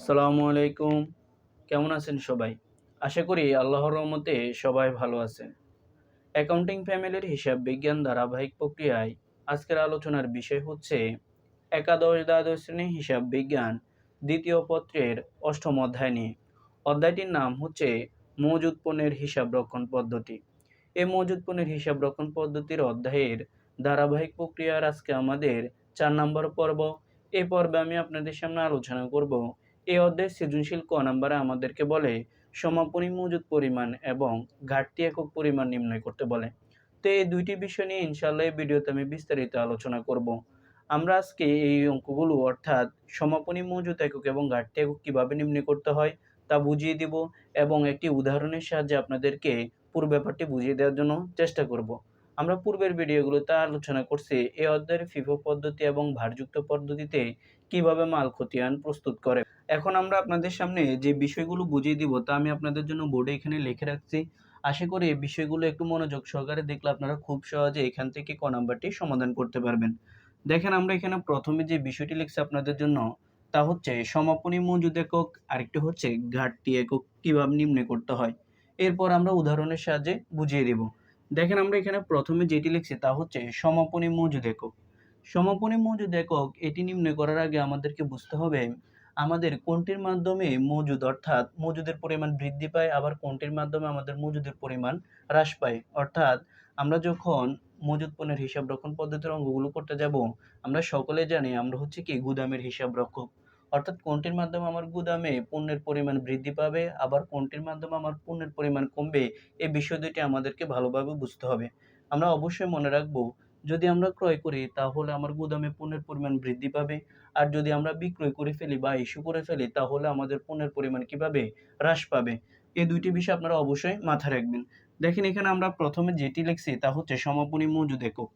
আসসালামু আলাইকুম। কেমন আছেন সবাই? আশা করি আল্লাহর রহমতে সবাই ভালো আছেন। অ্যাকাউন্টিং ফ্যামিলির হিসাব বিজ্ঞান ধারাবাহিক প্রক্রিয়ায় আজকের আলোচনার বিষয় হচ্ছে একাদশ, দ্বাদশ শ্রেণি হিসাব বিজ্ঞান দ্বিতীয় পত্রের অষ্টম অধ্যায় নিয়ে। অধ্যায়টির নাম হচ্ছে মজুদ পণ্যের হিসাব রক্ষণ পদ্ধতি। এই মজুদ পণ্যের হিসাব রক্ষণ পদ্ধতির অধ্যায়ের ধারাবাহিক প্রক্রিয়ার আজকে আমাদের চার নম্বর পর্ব। এই পর্বে আমি আপনাদের সামনে আলোচনা করব এই অধ্যায় সৃজনশীল ক নাম্বারে আমাদেরকে বলে, সমাপনী মজুদ পরিমাণ এবং ঘাটতি একক পরিমাণ নির্ণয় করতে বলে। তো এই দুইটি বিষয় নিয়ে ইনশাল্লাহ এই ভিডিওতে আমি বিস্তারিত আলোচনা করব। আমরা আজকে এই অঙ্কগুলো, অর্থাৎ সমাপনী মজুদ একক এবং ঘাটতি একক কীভাবে নির্ণয় করতে হয় তা বুঝিয়ে দিব এবং একটি উদাহরণের সাহায্যে আপনাদেরকে পুরো ব্যাপারটি বুঝিয়ে দেওয়ার জন্য চেষ্টা করব। আমরা পূর্বের ভিডিওগুলোতে আলোচনা করছি এই অধ্যায়ের ফিফো পদ্ধতি এবং ভারযুক্ত পদ্ধতিতে কীভাবে মাল খতিয়ান প্রস্তুত করে। এখন আমরা আপনাদের সামনে যে বিষয়গুলো বুঝিয়ে দিব তা আমি আপনাদের জন্য বোর্ডে এখানে লিখে রাখছি। আশা করি এই বিষয়গুলো একটু মনোযোগ সহকারে দেখলে আপনারা খুব সহজে এখান থেকে ক নাম্বারটি সমাধান করতে পারবেন। দেখেন, আমরা এখানে প্রথমে যে বিষয়টি লিখছি আপনাদের জন্য, তা হচ্ছে সমাপনী মজুদ একক, আরেকটি হচ্ছে ঘাটতি একক, কীভাবে নির্ণয় করতে হয়। এরপর আমরা উদাহরণের সাহায্যে বুঝিয়ে দেব। দেখেন আমরা এখানে প্রথমে যেটি লিখছি তা হচ্ছে সমাপনী মজুদ একক। সমাপনী মজুদ একক এটি নির্ণয় করার আগে আমাদেরকে বুঝতে হবে আমাদের কোনটির মাধ্যমে মজুদ অর্থাৎ মজুদের পরিমাণ বৃদ্ধি পায়, আবার কোনটির মাধ্যমে আমাদের মজুদের পরিমাণ হ্রাস পায়। অর্থাৎ আমরা যখন মজুদ পণ্যের হিসাব রক্ষণ পদ্ধতির অঙ্গগুলো করতে যাব, আমরা সকলে জানি আমরা হচ্ছে কি গুদামের হিসাব রক্ষক অর্থাৎ কোনটির মাধ্যমে আমার গুদামে পণ্যের পরিমাণ বৃদ্ধি পাবে, আবার কোনটির মাধ্যমে আমার পণ্যের পরিমাণ কমবে এই বিষয় দুটি আমাদেরকে ভালোভাবে বুঝতে হবে। আমরা অবশ্যই মনে রাখব, যদি আমরা ক্রয় করি, তাহলে আমার গুদামে পণ্যের পরিমাণ বৃদ্ধি পাবে, আর যদি আমরা বিক্রয় করে ফেলি বা ইস্যু করে ফেলি, তাহলে আমাদের পণ্যের পরিমাণ কীভাবে হ্রাস পাবে? এই দুইটি বিষয় আপনারা অবশ্যই মাথায় রাখবেন। দেখেন এখানে আমরা প্রথমে যেটি লিখছি, তা হচ্ছে সমাপনী মজুদ একক।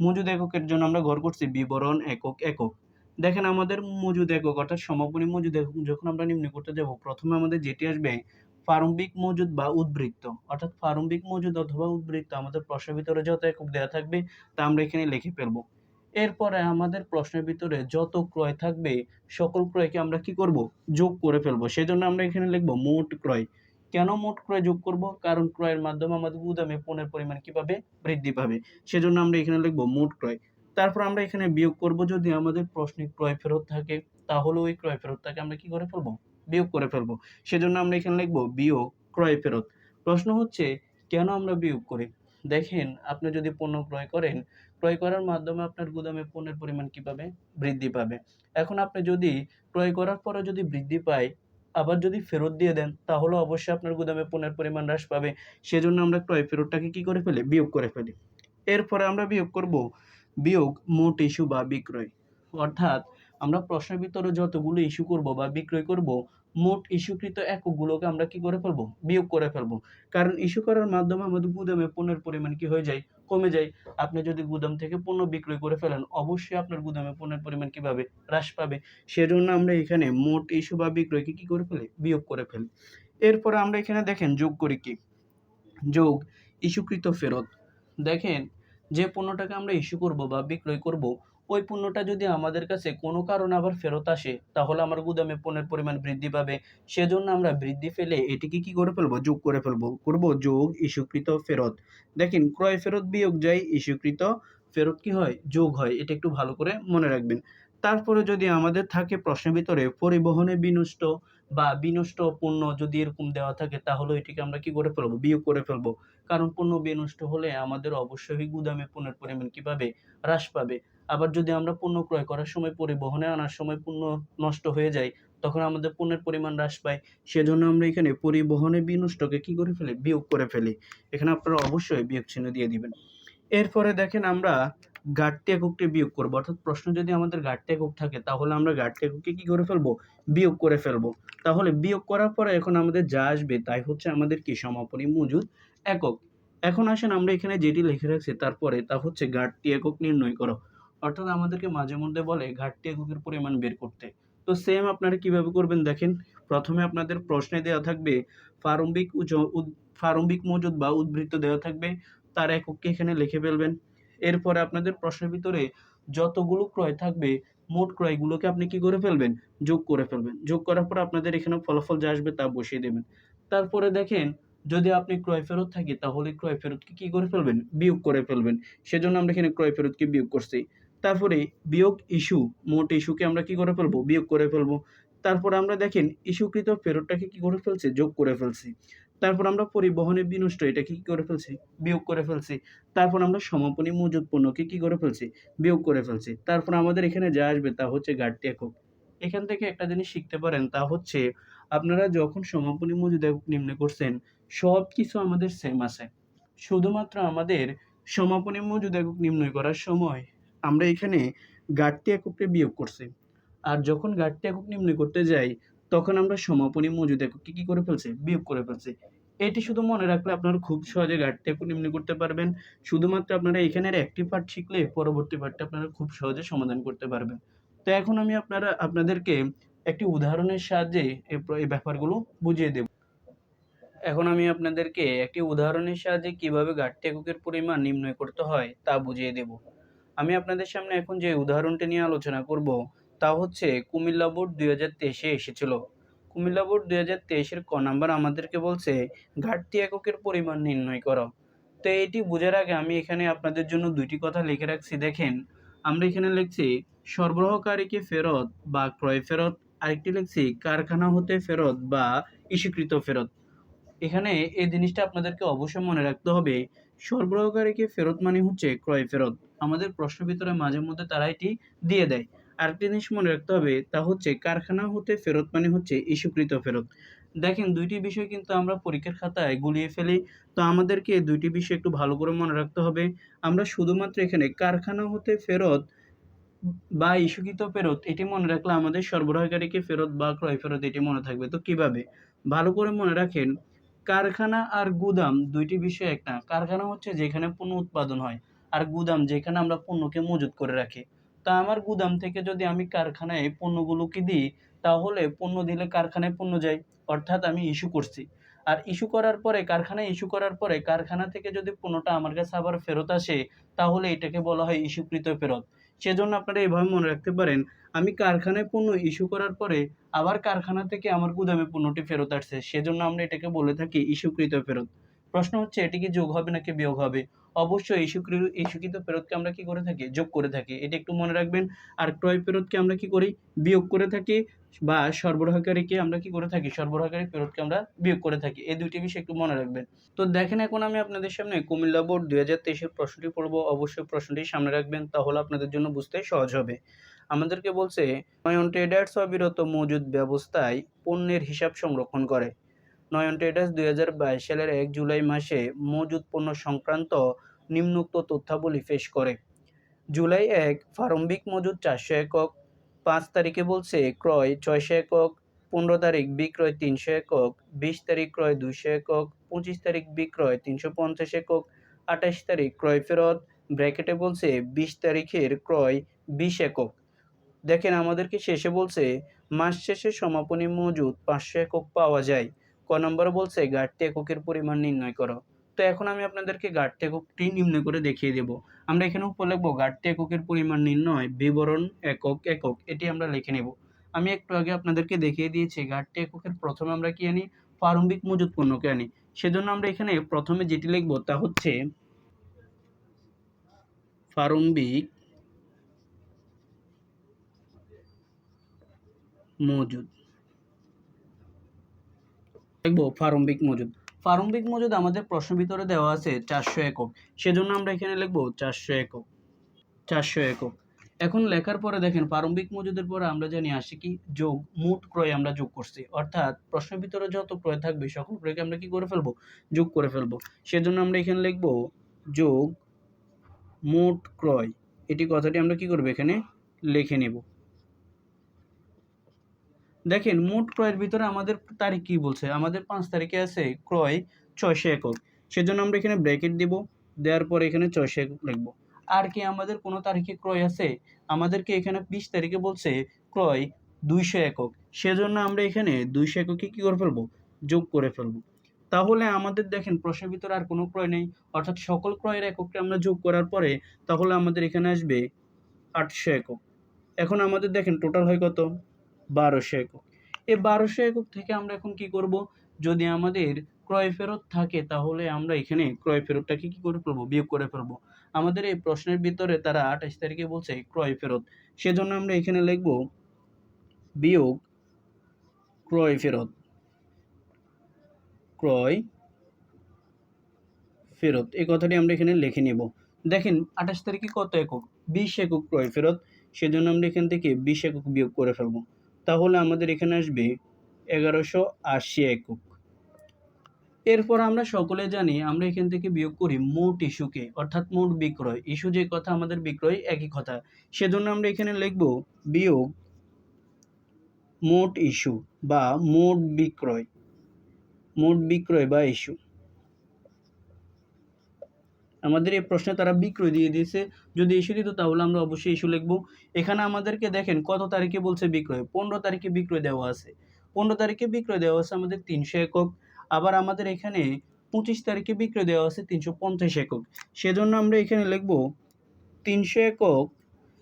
মজুদ এককের জন্য আমরা ঘর করছি বিবরণ একক একক। দেখেন আমাদের মজুদ একক, অর্থাৎ সমাপনী মজুদ একক, যখন আমরা নির্ণয় করতে যাব, প্রথমে আমাদের যেটি আসবে, প্রারম্ভিক মজুদ বা উদ্বৃত্ত। অর্থাৎ প্রারম্ভিক মজুদ অথবা উদ্বৃত্ত আমাদের প্রশ্নের ভিতরে যত একক দেওয়া থাকবে, তা আমরা এখানে লিখে ফেলব। এরপরে আমাদের প্রশ্নের ভিতরে যত ক্রয় থাকবে, সকল ক্রয়কে আমরা কি করব? যোগ করে ফেলব। সেজন্য আমরা এখানে লিখব মোট ক্রয়। কেন মোট ক্রয় যোগ করব? কারণ ক্রয়ের মাধ্যমে আমাদের গুদামে পণ্যের পরিমাণ কীভাবে বৃদ্ধি পাবে? সেজন্য আমরা এখানে লিখব মোট ক্রয়। তারপর আমরা এখানে বিয়োগ করব যদি আমাদের প্রশ্নে ক্রয় ফেরত থাকে, তাহলে ওই ক্রয় ফেরতটাকে আমরা কি করে ফেলব? বিয়োগ করে ফেলব। সেজন্য আমরা এখানে লিখব বিয়োগ ক্রয় ফেরত। প্রশ্ন হচ্ছে, কেন আমরা বিয়োগ করি? দেখেন, আপনি যদি পণ্য ক্রয় করেন, ক্রয় করার মাধ্যমে আপনার গুদামে পণ্যের পরিমাণ কীভাবে? বৃদ্ধি পাবে। এখন আপনি যদি ক্রয় করার পরে যদি বৃদ্ধি পায়, আবার যদি ফেরত দিয়ে দেন, তাহলে অবশ্যই আপনার গুদামে পণ্যের পরিমাণ হ্রাস পাবে। সেজন্য আমরা ক্রয় ফেরতটাকে কি করে ফেলি? বিয়োগ করে ফেলি। এরপরে আমরা বিয়োগ করব বিয়োগ মোট ইস্যু বা বিক্রয়। অর্থাৎ আমরা প্রশ্নের ভিতরে যতগুলো ইস্যু করব বা বিক্রয় করব, মোট ইস্যুকৃত এককগুলোকে আমরা কি করে ফেলব? বিয়োগ করে ফেলব। কারণ ইস্যু করার মাধ্যমে আমাদের গুদামে পণ্যের পরিমাণ কি হয়ে যায়? কমে যায়। আপনি যদি গুদাম থেকে পণ্য বিক্রয় করে ফেলেন, অবশ্যই আপনার গুদামে পণ্যের পরিমাণ কীভাবে? হ্রাস পাবে। সেজন্য আমরা এখানে মোট ইস্যু বা বিক্রয়কে কি করে ফেলি? বিয়োগ করে ফেলি। এরপরে আমরা এখানে দেখেন যোগ করি কি? যোগ ইস্যুকৃত ফেরত। দেখেন যে পণ্যটাকে আমরা ইস্যু করব বা বিক্রয় করব, ওই পণ্যটা যদি আমাদের কাছে কোনো কারণে আবার ফেরত আসে, তাহলে আমার গুদামে পণ্যের পরিমাণ বৃদ্ধি পাবে। সেজন্য আমরা বৃদ্ধি ফেলে এটিকে কি করে ফেলব? যোগ করে ফেলব। করব যোগ, ইস্যুকৃত ফেরত। দেখেন, ক্রয় ফেরত বিয়োগ যায়, ইস্যুকৃত ফেরত কি হয়? যোগ হয়। এটা একটু ভালো করে মনে রাখবেন। তারপরে যদি আমাদের থাকে প্রশ্নের ভিতরে পরিবহনে বিনষ্ট বা বিনষ্ট পণ্য যদি এরকম দেওয়া থাকে, তাহলে এটিকে আমরা কি করে ফেলব? বিয়োগ করে ফেলব। কারণ পণ্য বিনষ্ট হলে আমাদের অবশ্যই গুদামে পণ্যের পরিমাণ কীভাবে হ্রাস পাবে। আবার যদি আমরা পণ্য ক্রয় করার সময় পরিবহনে আনার সময় পণ্য নষ্ট হয়ে যায়, তখন আমাদের পণ্যের পরিমাণ হ্রাস পায়। সেজন্য আমরা এখানে পরিবহনে বিনষ্টকে কি করে ফেলি? বিয়োগ করে ফেলি। এখানে আপনারা অবশ্যই বিয়োগ চিহ্ন দিয়ে দিবেন। এরপরে দেখেন আমরা ঘাটতি এককটি বিয়োগ করব। অর্থাৎ প্রশ্ন যদি আমাদের ঘাটতি একক থাকে, তাহলে আমরা ঘাটতি একককে কি করে ফেলব? বিয়োগ করে ফেলব। তাহলে বিয়োগ করার পরে এখন আমাদের যা আসবে, তাই হচ্ছে আমাদের কি সমাপনী মজুদ একক। এখন আসেন আমরা এখানে যেটি লিখে রাখছি, তারপরে তা হচ্ছে ঘাটতি একক নির্ণয় করো। অর্থাৎ আমাদেরকে মাঝে মধ্যে বলে ঘাটতি এককের পরিমাণ বের করতে। তো সেম আপনারা কীভাবে করবেন দেখেন। প্রথমে আপনাদের প্রশ্নে দেওয়া থাকবে, প্রারম্ভিক প্রারম্ভিক মজুদ বা উদ্বৃত্ত দেওয়া থাকবে, তার একককে এখানে লিখে ফেলবেন। এরপরে আপনাদের প্রশ্নের ভিতরে যতগুলো ক্রয় থাকবে, মোট ক্রয়গুলোকে আপনি কি করে ফেলবেন? যোগ করে ফেলবেন। যোগ করার পর আপনাদের এখানে ফলাফল যা আসবে তা বসিয়ে দেবেন। তারপরে দেখেন, যদি আপনি ক্রয় ফেরত থাকে, তাহলে ক্রয় ফেরতকে কি করে ফেলবেন? বিয়োগ করে ফেলবেন। সেজন্য আমরা এখানে ক্রয় ফেরতকে বিয়োগ করছি। তারপরে বিয়োগ ইস্যু, মোট ইস্যুকে আমরা কি করে ফেলব? বিয়োগ করে ফেলব। তারপরে আমরা দেখেন, ইস্যুকৃত ফেরতটাকে কি করে ফেলছে? যোগ করে ফেলছি। তারপর আমরা পরিবহনে বিনষ্ট এটাকে কি করে ফেলছি? বিয়োগ করে ফেলছি। তারপর আমরা সমাপনী মজুদ পণ্যকে কি করে ফেলছি? বিয়োগ করে ফেলছি। তারপর আমাদের এখানে যা আসবে তা হচ্ছে ঘাটতি একক। এখান থেকে একটা জিনিস শিখতে পারেন, তা হচ্ছে আপনারা যখন সমাপনী মজুদ একক নিম্নে করছেন, সব কিছু আমাদের সেম আছে। শুধুমাত্র আমাদের সমাপনী মজুদ একক নির্ণয় করার সময় আমরা এখানে ঘাটতি এককে বিয়োগ করছি। আর যখন ঘাটতি একক নির্ণয় করতে যাই তখন আমরা সমাপনী মজুদ এককে কি করে ফেলছি? বিয়োগ করে ফেলছি। এটি শুধু মনে রাখলে আপনারা খুব সহজে একক নির্ণয় করতে পারবেন। শুধুমাত্র আপনারা এখানের একটি পার্ট শিখলে পরবর্তী পার্টটা আপনারা খুব সহজে সমাধান করতে পারবেন। তো এখন আমি আপনারা, আপনাদেরকে একটি উদাহরণের সাহায্যে এই ব্যাপারগুলো বুঝিয়ে দেব। এখন আমি আপনাদেরকে একটি উদাহরণের সাহায্যে কীভাবে ঘাটতি এককের পরিমাণ নির্ণয় করতে হয় তা বুঝিয়ে দেব। আমি আপনাদের সামনে এখন যে উদাহরণটি নিয়ে আলোচনা করব তা হচ্ছে কুমিল্লা বোর্ড দুই হাজার তেইশে এসেছিল। কুমিল্লা বোর্ড দুই হাজার তেইশের ক নাম্বার আমাদেরকে বলছে, ঘাটতি এককের পরিমাণ নির্ণয় করো। তো এটি বোঝার আগে আমি এখানে আপনাদের জন্য দুইটি কথা লিখে রাখছি। দেখেন, আমরা এখানে লিখছি সরবরাহকারীকে ফেরত বা ক্রয় ফেরত? আরেকটি লিখছি, কারখানা হতে ফেরত বা ইস্যুকৃত ফেরত। এখানে এই জিনিসটা আপনাদেরকে অবশ্যই মনে রাখতে হবে সরবরাহকারীকে ফেরত মানে হচ্ছে ক্রয় ফেরত। আমাদের প্রশ্ন ভিতরে মাঝে মধ্যে তারা এটি দিয়ে দেয়। আরেকটি জিনিস মনে রাখতে হবে, তা হচ্ছে কারখানা হতে ফেরত মানে হচ্ছে ইস্যুকৃত ফেরত। দেখেন, দুইটি বিষয় কিন্তু আমরা পরীক্ষার খাতায় গুলিয়ে ফেলি, তো আমাদেরকে দুইটি বিষয় একটু ভালো করে মনে রাখতে হবে। আমরা শুধুমাত্র এখানে কারখানা হতে ফেরত বা ইস্যুকৃত ফেরত এটি মনে রাখলে আমাদের সরবরাহকারীকে ফেরত বা ক্রয় ফেরত এটি মনে থাকবে। তো কীভাবে? ভালো করে মনে রাখেন, কারখানা আর গুদাম দুইটি বিষয় এক না কারখানা হচ্ছে যেখানে পণ্য উৎপাদন হয়, আর গুদাম যেখানে আমরা পণ্যকে মজুত করে রাখি। তা আমার গুদাম থেকে যদি আমি কারখানায় পণ্যগুলোকে দিই, তাহলে পণ্য দিলে কারখানায় পণ্য যায়, অর্থাৎ আমি ইস্যু করছি। আর ইস্যু করার পরে, কারখানায় ইস্যু করার পরে, কারখানা থেকে যদি পণ্যটা আমার কাছে আবার ফেরত আসে, তাহলে এটাকে বলা হয় ইস্যুকৃত ফেরত। সেজন্য আপনারা এভাবে মনে রাখতে পারেন, আমি কারখানায় পণ্য ইস্যু করার পরে, আবার কারখানা থেকে আমার গুদামে পণ্যটি ফেরত আসছে। সেজন্য আমরা এটাকে বলে থাকি ইস্যুকৃত ফেরত। প্রশ্ন হচ্ছে, এটি কি যোগ হবে নাকি বিয়োগ হবে? অবশ্যই ইস্যুকৃত ফেরতকে আমরা কি করে থাকি? যোগ করে থাকি। এটা একটু মনে রাখবেন, আর ক্রয় ফেরতকে আমরা কি করি? বিয়োগ করে থাকি, বা সরবরাহকারীকে আমরা কি করে থাকি? সরবরাহকারী ফেরতকে আমরা বিয়োগ করে থাকি। এই দুইটি বিষয় একটু মনে রাখবেন। তো দেখেন এখন আমি আপনাদের সামনে কুমিল্লা বোর্ড দুই হাজার তেইশের প্রশ্নটি পড়ব। অবশ্যই প্রশ্নটি সামনে রাখবেন, তাহলে আপনাদের জন্য বুঝতে সহজ হবে। আমাদেরকে বলছে, নয়ন ট্রেডার্স অবিরত মজুদ ব্যবস্থায় পণ্যের হিসাব সংরক্ষণ করে। নয়ন ট্রেডার্স দুই হাজার বাইশ সালের এক জুলাই মাসে মজুদ পণ্য সংক্রান্ত নিম্নোক্ত তথ্যাবলী পেশ করে। জুলাই এক, প্রারম্ভিক মজুদ চারশো একক। পাঁচ তারিখে বলছে, ক্রয় ছয়শো একক। পনেরো তারিখ বিক্রয় তিনশো একক। বিশ তারিখ ক্রয় দুইশো একক। পঁচিশ তারিখ বিক্রয় তিনশো পঞ্চাশ একক। আঠাশ তারিখ ক্রয় ফেরত। ব্র্যাকেটে বলছে, বিশ তারিখের ক্রয় বিশ একক। দেখেন আমাদেরকে শেষে বলছে, মাস শেষে সমাপনী মজুদ পাঁচশো একক পাওয়া যায়। ক নম্বর বলছে, ঘাটতি এককের পরিমাণ নির্ণয় করো। তো এখন আমি আপনাদেরকে ঘাটতি এককটি নির্ণয় করে দেখিয়ে দেব। আমরা এখানে উপর লিখব ঘাটতি এককের পরিমাণ নির্ণয়, বিবরণ একক একক। এটি আমরা লিখে নেব। আমি একটু আগে আপনাদেরকে দেখিয়ে দিয়েছি ঘাটতি এককের প্রথমে আমরা কি আনি? প্রারম্ভিক মজুদ পণ্যকে আনি। সেজন্য আমরা এখানে প্রথমে যেটি লিখব তা হচ্ছে, প্রারম্ভিক মজুদ দেখব প্রারম্ভিক মজুদ প্রারম্ভিক মজুদ আমাদের প্রশ্ন ভিতরে দেওয়া আছে চারশো একক। সেজন্য আমরা এখানে লিখব চারশো একক। চারশো একক। এখন লেখার পরে দেখেন, প্রারম্ভিক মজুদের পরে আমরা জানি আসি কি? যোগ, মোট ক্রয় আমরা যোগ করছি। অর্থাৎ প্রশ্ন ভিতরে যত ক্রয় থাকবে, সকল ক্রয়কে আমরা কি করে ফেলব? যোগ করে ফেলব। সেজন্য আমরা এখানে লিখব যোগ, মোট ক্রয়। এটি কথাটি আমরা কি করব? এখানে লিখে নেব। দেখেন, মোট ক্রয়ের ভিতরে আমাদের তারিখ কি বলছে? আমাদের পাঁচ তারিখে আছে ক্রয় ছয়শো একক। সেজন্য আমরা এখানে ব্র্যাকেট দেব, দেওয়ার পরে এখানে ছয়শো একক লিখব। আর কি আমাদের কোনো তারিখে ক্রয় আছে? আমাদেরকে এখানে বিশ তারিখে বলছে ক্রয় দুইশো একক। সেজন্য আমরা এখানে দুইশো এককে কী করে ফেলব? যোগ করে ফেলব। তাহলে আমাদের দেখেন, প্রশ্নের ভিতরে আর কোনো ক্রয় নেই। অর্থাৎ সকল ক্রয়ের একককে আমরা যোগ করার পরে তাহলে আমাদের এখানে আসবে আটশো একক। এখন আমাদের দেখেন, টোটাল হয় কত? বারোশো একক। এই বারোশো একক থেকে আমরা এখন কি করব? যদি আমাদের ক্রয় ফেরত থাকে, তাহলে আমরা এখানে ক্রয় ফেরতটাকে কি করে ফেলব? বিয়োগ করে ফেলব। আমাদের এই প্রশ্নের ভিতরে তারা আঠাশ তারিখে বলছে ক্রয় ফেরত। সেজন্য আমরা এখানে লিখব বিয়োগ ক্রয় ফেরত। ক্রয় ফেরত। এই কথাটি আমরা এখানে লিখে নেব। দেখেন, আঠাশ তারিখে কত একক? বিশ একক ক্রয় ফেরত। সেজন্য আমরা এখান থেকে বিশ একক বিয়োগ করে ফেলব। তাহলে আমাদের এখানে আসবে এগারোশো আশি একক। এরপর আমরা সকলে জানি আমরা এখান থেকে বিয়োগ করি মোট ইস্যুকে, অর্থাৎ মোট বিক্রয়। ইস্যু যে কথা, আমাদের বিক্রয় একই কথা। সেজন্য আমরা এখানে লিখব বিয়োগ মোট ইস্যু বা মোট বিক্রয়। মোট বিক্রয় বা ইস্যু। আমাদের এই প্রশ্নে তারা বিক্রয় দিয়ে দিয়েছে। যদি ইস্যু দিত তাহলে আমরা অবশ্যই ইস্যু লিখব। এখানে আমাদেরকে দেখেন কত তারিখে বলছে বিক্রয়? পনেরো তারিখে বিক্রয় দেওয়া আছে। পনেরো তারিখে বিক্রয় দেওয়া আছে আমাদের তিনশো একক। আবার আমাদের এখানে পঁচিশ তারিখে বিক্রয় দেওয়া আছে তিনশো পঞ্চাশ একক। সেজন্য আমরা এখানে লিখব তিনশো একক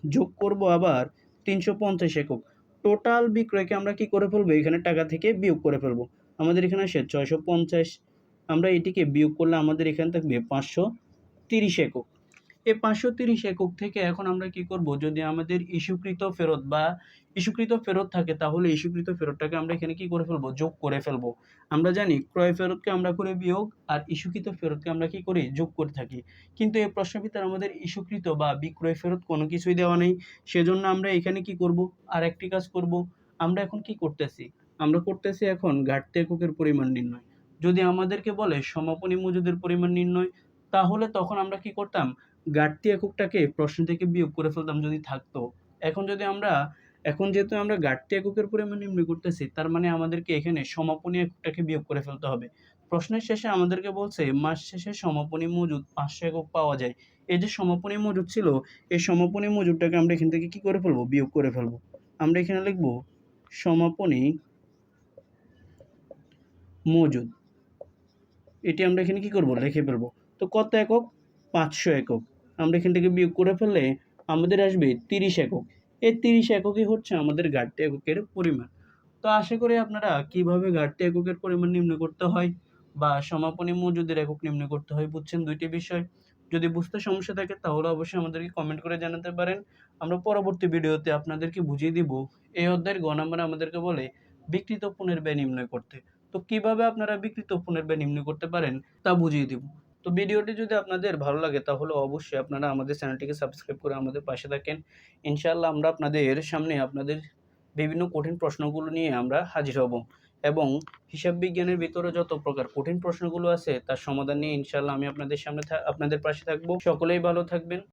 যোগ করব আবার তিনশো পঞ্চাশ একক। টোটাল বিক্রয়কে আমরা কি করে ফেলব? এখানে টাকা থেকে বিয়োগ করে ফেলব। আমাদের এখানে আসে ছয়শো পঞ্চাশ। আমরা এটিকে বিয়োগ করলে আমাদের এখানে থাকবে পাঁচশো। তিরিশ একক। এই পাঁচশো তিরিশ একক থেকে এখন আমরা কি করব? যদি আমাদের ইস্যুকৃত ফেরত বা ইস্যুকৃত ফেরত থাকে, তাহলে ইস্যুকৃত ফেরতটাকে আমরা এখানে কি করে ফেলব? যোগ করে ফেলব। আমরা জানি ক্রয় ফেরতকে আমরা করে বিয়োগ আর ইস্যুকৃত ফেরতকে আমরা কি করি যোগ করে থাকি। কিন্তু এই প্রশ্নের ভিতরে আমাদের ইস্যুকৃত বা বিক্রয় ফেরত কোনো কিছুই দেওয়া নেই। সেজন্য আমরা এখানে কি করব? আর একটি কাজ করব। আমরা এখন কি করতেছি? আমরা করতেছি এখন ঘাটতি এককের পরিমাণ নির্ণয়। যদি আমাদেরকে বলে সমাপনী মজুদের পরিমাণ নির্ণয় তাহলে তখন আমরা কি করতাম? ঘাটতি এককটাকে প্রশ্ন থেকে বিয়োগ করে ফেলতাম যদি থাকতো। এখন যদি আমরা, এখন যেহেতু আমরা ঘাটতি এককের পরিমাণ নির্ণয় করতেছি, তার মানে আমাদেরকে এখানে সমাপনী এককটাকে বিয়োগ করে ফেলতে হবে। প্রশ্নের শেষে আমাদেরকে বলছে, মাস শেষে সমাপনী মজুদ পাঁচশো একক পাওয়া যায়। এই যে সমাপনী মজুদ ছিল, এই সমাপনী মজুদটাকে আমরা এখান থেকে কি করে ফেলব? বিয়োগ করে ফেলব। আমরা এখানে লিখব, সমাপনী মজুদ। এটি আমরা এখানে কি করব? লিখে ফেলব। তো কত একক? পাঁচশো একক। আমরা এখান থেকে বিয়োগ করে ফেললে আমাদের আসবে তিরিশ একক। এই তিরিশ এককই হচ্ছে আমাদের ঘাটতি এককের পরিমাণ। তো আশা করি আপনারা কীভাবে ঘাটতি এককের পরিমাণ নিম্ন করতে হয় বা সমাপনী মজুদের একক নিম্ন করতে হয় বুঝছেন দুইটি বিষয়। যদি বুঝতে সমস্যা থাকে তাহলে অবশ্যই আমাদেরকে কমেন্ট করে জানাতে পারেন। আমরা পরবর্তী ভিডিওতে আপনাদেরকে বুঝিয়ে দিব, এই অধ্যায়ের গ আমাদেরকে বলে বিকৃত পণ্যের ব্যয় নির্ণয় করতে। তো কীভাবে আপনারা বিকৃত পণ্যের ব্যয় নির্ণয় করতে পারেন তা বুঝিয়ে দিব। তো ভিডিওটি যদি আপনাদের ভালো লাগে, তাহলে অবশ্যই আপনারা আমাদের চ্যানেলটিকে সাবস্ক্রাইব করে আমাদের পাশে থাকেন। ইনশাআল্লাহ আমরা আপনাদের সামনে আপনাদের বিভিন্ন কঠিন প্রশ্নগুলো নিয়ে আমরা হাজির হব এবং হিসাব বিজ্ঞানের ভিতরে যত প্রকার কঠিন প্রশ্নগুলো আছে, তার সমাধান নিয়ে ইনশাআল্লাহ আমি আপনাদের সামনে আপনাদের পাশে থাকব। সকলেই ভালো থাকবেন।